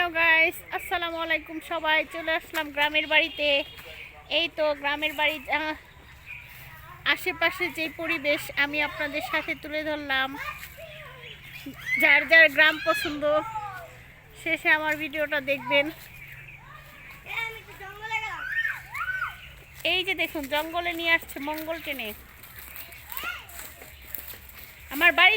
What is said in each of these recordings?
আসসালামু আলাইকুম সবাই চলে আসলাম গ্রামের বাড়িতে। এই তো গ্রামের বাড়ি আশেপাশে যে পরিবেশ আমি আপনাদের সাথে তুলে ধরলাম। যার যার গ্রাম পছন্দ, শেষে আমার ভিডিওটা দেখবেন। এই যে দেখুন, জঙ্গলে নিয়ে আসছে মঙ্গল টেনে। আমার বাড়ি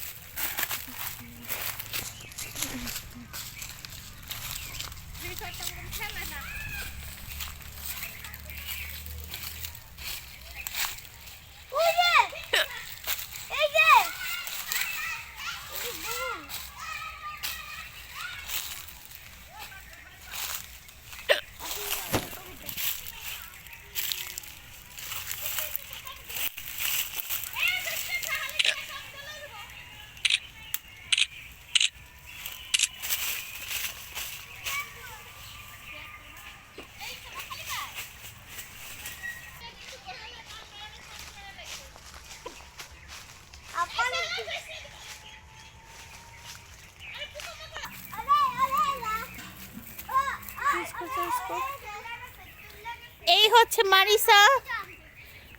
এই হচ্ছে মারিসা।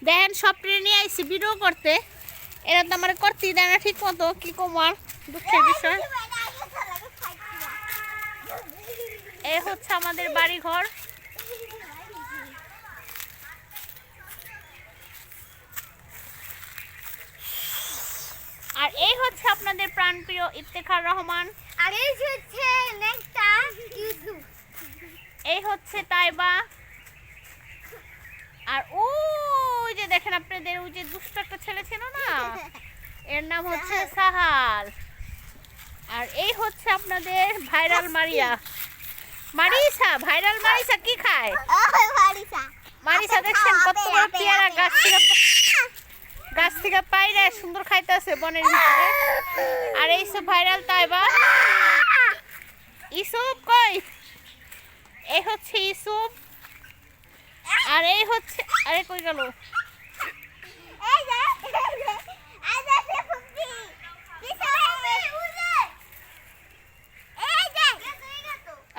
দেখেন সব নিয়ে আইসি ভিডিও করতে। এরা তো আমার করতেই দেয় না ঠিক মতো কি কমার দুঃখের বিষয়। এ হচ্ছে আমাদের বাড়ি ঘর আর এই হচ্ছে আপনাদের প্রাণপ্রিয় ইফতেখার রহমান। আর এই হচ্ছে নেকটা ইউসুফ। এই হচ্ছে তাইবা। আর ওই যে দেখেন আপনাদের ওই যে দুষ্ট একটা ছেলে ছিল না? এর নাম হচ্ছে সাহাল। আর এই হচ্ছে আপনাদের viral Maria. Marisa viral Marisa কি খায়? মারিসা। দেখছেন কত বড় পেয়ারা গাছ থেকে গাছ থেকে পাইরে সুন্দর খাইতেছে বনের ভিতরে। আর এই সব ভাইরাল তাইবা। ইসব কই? এই হচ্ছে ইসুপ আর এই হচ্ছে, আরে কই গেল?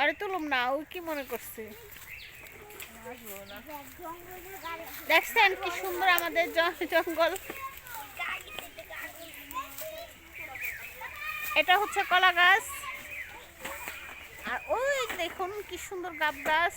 আরে তুলুম না, ও কি মনে করছে? দেখছেন কি সুন্দর আমাদের জঙ্গল? এটা হচ্ছে কলা গাছ। আর ওই দেখুন কি সুন্দর গাব গাছ।